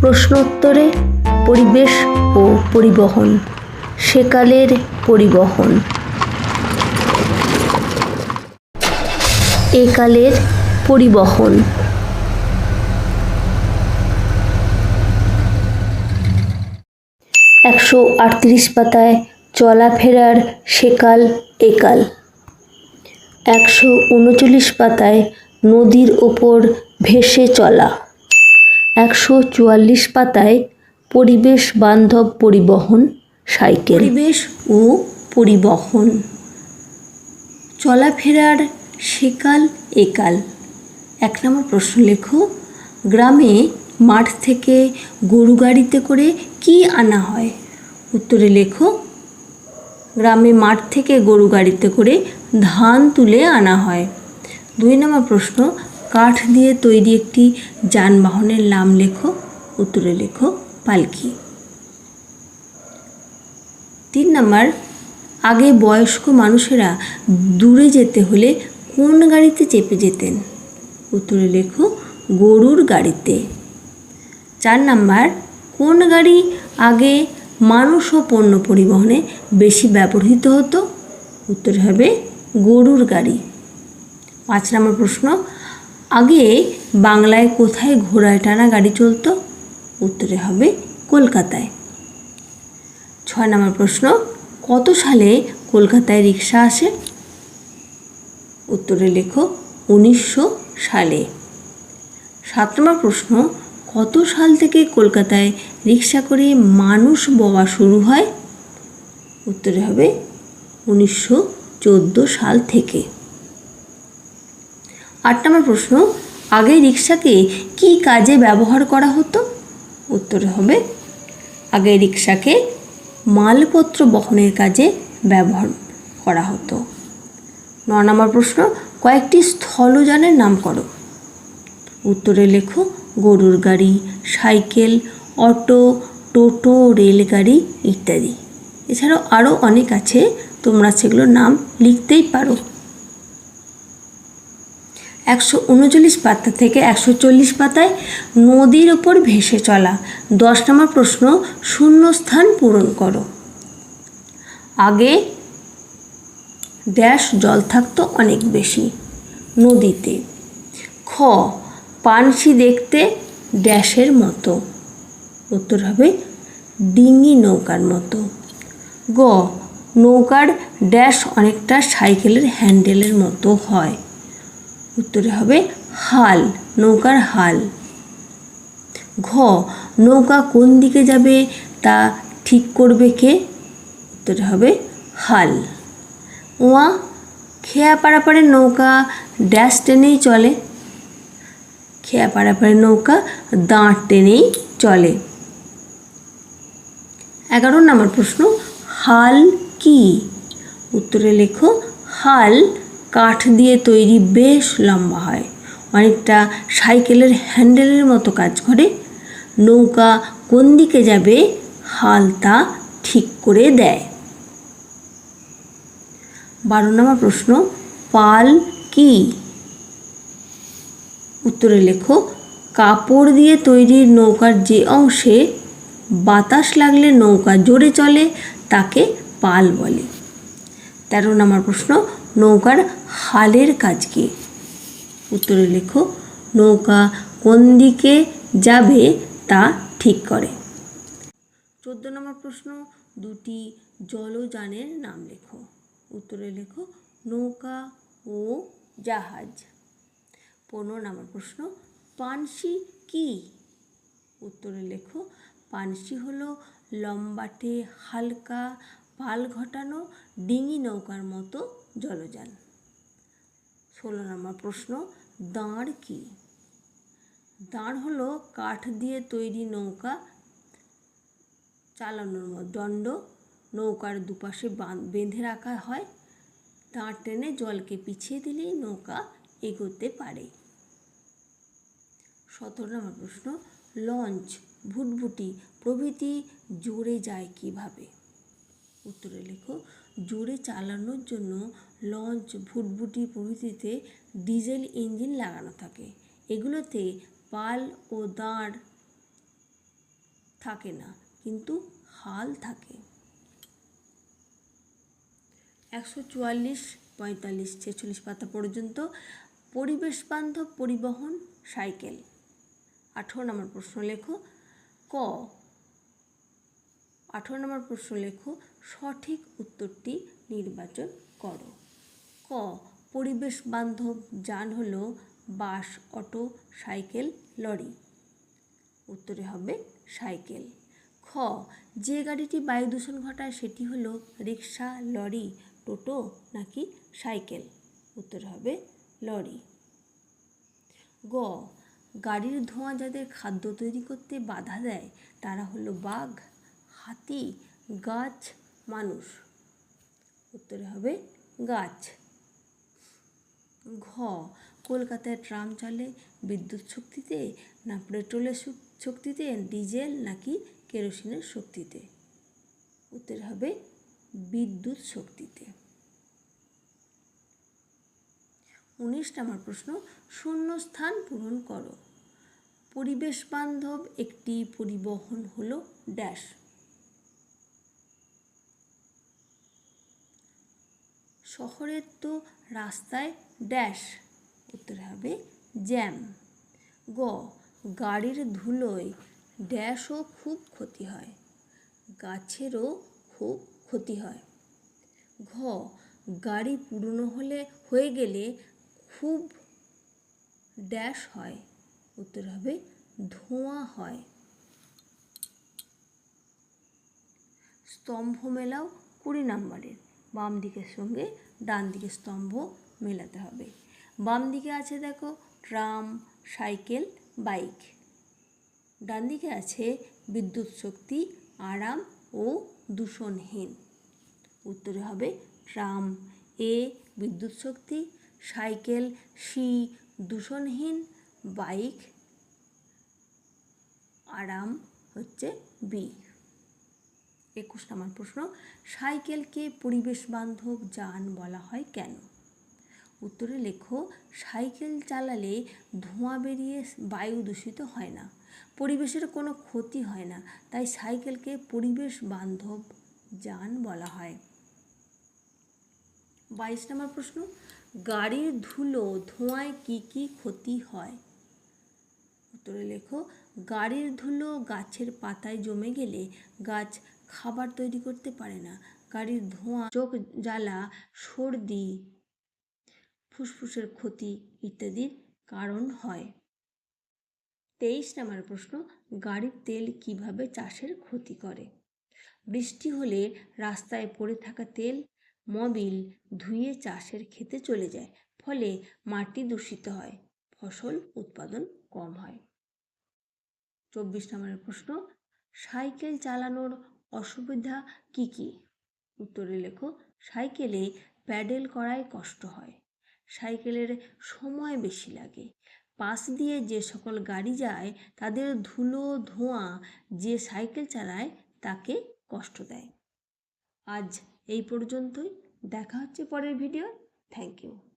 প্রশ্নোত্তরে পরিবেশ ও পরিবহন, সেকালের পরিবহন। একালের পরিবহন। একশো আটত্রিশ পাতায় চলাফেরার সেকাল, একাল। একশো উনচল্লিশ পাতায় নদীর ওপর ভেসে চলা। একশো চুয়াল্লিশ পাতায় পরিবেশ বান্ধব পরিবহন, সাইকেল। পরিবেশ ও পরিবহন। চলাফেরার সেকাল, একাল। এক নম্বর প্রশ্ন লেখো, গ্রামে মাঠ থেকে গরু গাড়িতে করে কি আনা হয়? উত্তরে লেখো, গ্রামে মাঠ থেকে গরু গাড়িতে করে ধান তুলে আনা হয়। দুই নম্বর প্রশ্ন কাঠ দিয়ে তৈরি একটি যানবাহনের নাম লেখো, উত্তরে লেখো, পালকি। তিন নম্বর, আগে বয়স্ক মানুষেরা দূরে যেতে হলে কোন গাড়িতে চেপে যেতেন? উত্তরে লেখো, গরুর গাড়িতে। চার নাম্বার, কোন গাড়ি আগে মানুষ ও পণ্য পরিবহনে বেশি ব্যবহৃত হতো? উত্তর হবে, গরুর গাড়ি। পাঁচ নম্বর প্রশ্ন আগে বাংলায় কোথায় ঘোড়ায় টানা গাড়ি চলতো? উত্তরে হবে কলকাতায়। ছয় নম্বর প্রশ্ন, কত সালে কলকাতায় রিক্সা আসে? উত্তরে লেখো, উনিশশো সালে। সাত নম্বর প্রশ্ন, কত সাল থেকে কলকাতায় রিক্সা করে মানুষ বওয়া শুরু হয়? উত্তরে হবে উনিশশো চোদ্দ সাল থেকে। আট নম্বর প্রশ্ন। আগে রিক্সাকে কি কাজে ব্যবহার করা হতো? উত্তরে হবে, আগে রিক্সাকে মালপত্র বহনের কাজে ব্যবহার করা হতো। ন নম্বর প্রশ্ন, কয়েকটি স্থলযানের নাম করো। উত্তরে লেখো, গরুর গাড়ি, সাইকেল, অটো, টোটো, রেলগাড়ি ইত্যাদি। এছাড়াও আরও অনেক আছে, তোমরা সেগুলোর নাম লিখতেই পারো। একশো উনচল্লিশ পাতা থেকে একশো চল্লিশ পাতায় নদীর ওপর ভেসে চলা। দশ নম্বর প্রশ্ন, শূন্যস্থান পূরণ করো। আগে ড্যাশ জল থাকতো অনেক বেশি নদীতে। খ, পানসি দেখতে ড্যাশের মতো। উত্তর হবে, ডিঙি নৌকার মতো। গ, নৌকার ড্যাশ অনেকটা সাইকেলের হ্যান্ডেলের মতো হয়। উত্তরে হবে হাল, নৌকার হাল। ঘ, নৌকা কোন দিকে যাবে তা ঠিক করবে কে? উত্তরে হবে হাল। ওয়া খেয়া পাড়াপাড়ের নৌকা ড্যাশ টেনেই চলে। খেয়া পাড়াপাড়ের নৌকা দাঁড় টেনেই চলে। এগারো নম্বর প্রশ্ন, হাল কি? উত্তরে লেখো, হাল কাঠ দিয়ে তৈরি বেশ লম্বা হয়। অনেকটা সাইকেলের হ্যান্ডেলের মতো কাজ করে। নৌকা কোন দিকে যাবে হাল তা ঠিক করে দেয়। বারো নম্বর প্রশ্ন, পাল কি? উত্তরে লেখো, কাপড় দিয়ে তৈরি নৌকার যে অংশে বাতাস লাগলে নৌকা জোরে চলে, তাকে পাল বলে। তেরো নম্বর প্রশ্ন নৌকার হালের কাজ কি উত্তরে লেখো, নৌকা কোন দিকে যাবে তা ঠিক করে। চোদ্দ নম্বর প্রশ্ন, দুটি জলযানের নাম লেখো। উত্তরে লেখো, নৌকা ও জাহাজ। পনেরো নম্বর প্রশ্ন, পানসি কি? উত্তরে লেখো, পানসি হলো লম্বাটে হালকা পাল ঘটানো ডিঙি নৌকার মতো জলযান। ষোলো নম্বর প্রশ্ন, দাঁড় কি? দাঁড় হলো কাঠ দিয়ে তৈরি নৌকা চালানোর দণ্ড। নৌকার দুপাশে বেঁধে রাখা হয়। দাঁড় টেনে জলকে পিছিয়ে দিলেই নৌকা এগোতে পারে। সতেরো নম্বর প্রশ্ন, লঞ্চ, ভুটভুটি প্রভৃতি জোরে যায় কীভাবে? উত্তরে লেখো, জোরে চালানোর জন্য লঞ্চ, ভুটভুটি প্রভৃতিতে ডিজেল ইঞ্জিন লাগানো থাকে। এগুলোতে পাল ও দাঁড় থাকে না, কিন্তু হাল থাকে। একশো চুয়াল্লিশ, পঁয়তাল্লিশ, ছেচল্লিশ পাতা পর্যন্ত পরিবেশ বান্ধব পরিবহন সাইকেল। আঠেরো নম্বর প্রশ্ন লেখো, ক আঠেরো নম্বর প্রশ্ন লেখো, সঠিক উত্তরটি নির্বাচন করো। ক, পরিবেশ বান্ধব যান হলো বাস, অটো, সাইকেল, লরি। উত্তরে হবে সাইকেল। খ, যে গাড়িটি বায়ু দূষণ ঘটায় সেটি হলো রিক্সা লরি, টোটো নাকি সাইকেল? উত্তরে হবে লরি। গ, গাড়ির ধোঁয়া যাদের খাদ্য তৈরি করতে বাধা দেয়, তারা হলো বাঘ হাতি, গাছ, মানুষ। উত্তরে হবে গাছ। ঘ, কলকাতায় ট্রাম চলে বিদ্যুৎ শক্তিতে না পেট্রোলের শক্তিতে ডিজেল নাকি কেরোসিনের শক্তিতে? উত্তর হবে বিদ্যুৎ শক্তিতে। উনিশ নম্বর প্রশ্ন শূন্য স্থান পূরণ করো। পরিবেশ বান্ধব একটি পরিবহন হলো ড্যাশ। শহরের তো রাস্তায় ড্যাশ, উত্তর হবে জ্যাম। গ, গাড়ির ধুলোয় ড্যাশও খুব ক্ষতি হয়, গাছেরও খুব ক্ষতি হয়। ঘ, গাড়ি পুরনো হলে, হয়ে গেলে খুব ড্যাশ হয়, উত্তর হবে ধোঁয়া হয়। স্তম্ভ মেলাও কুড়ি নম্বরের। বাম দিকের সঙ্গে ডান দিকের স্তম্ভ মেলাতে হবে। বাম দিকে আছে দেখো ট্রাম, সাইকেল, বাইক। ডান দিকে আছে বিদ্যুৎ শক্তি, আরাম ও দূষণহীন। উত্তরে হবে ট্রাম। এ বিদ্যুৎ শক্তি, সাইকেল, সি দূষণহীন, বাইক, আরাম হচ্ছে বি। একুশ নম্বর প্রশ্ন, সাইকেলকে পরিবেশ বান্ধব যান বলা হয় কেন? উত্তরে লেখো, সাইকেল চালালে ধোঁয়া বেরিয়ে বায়ু দূষিত হয় না, পরিবেশের কোনো ক্ষতি হয় না, তাই সাইকেলকে পরিবেশ বান্ধব যান বলা হয়। বাইশ নম্বর প্রশ্ন, গাড়ির ধুলো ধোঁয়ায় কি কি ক্ষতি হয়? উত্তরে লেখো, গাড়ির ধুলো গাছের পাতায় জমে গেলে গাছ খাবার তৈরি করতে পারে না। গাড়ির ধোঁয়া, চোখ জ্বালা, সর্দি, ফুসফুসের ক্ষতি ইত্যাদির কারণ হয়। তেইশ নম্বর প্রশ্ন, গাড়ির তেল কীভাবে চাষের ক্ষতি করে? বৃষ্টি হলে রাস্তায় পড়ে থাকা তেল, মবিল ধুয়ে চাষের খেতে চলে যায়, ফলে মাটি দূষিত হয়, ফসল উৎপাদন কম হয়। চব্বিশ নম্বরের প্রশ্ন, সাইকেল চালানোর অসুবিধা কি কি? উত্তরে লেখো সাইকেলে প্যাডেল করায় কষ্ট হয়। সাইকেলের সময় বেশি লাগে। পাশ দিয়ে যে সকল গাড়ি যায়, তাদের ধুলো, ধোঁয়া যে সাইকেল চালায়, তাকে কষ্ট দেয়। আজ এই পর্যন্তই। দেখা হচ্ছে পরের ভিডিও থ্যাংক ইউ।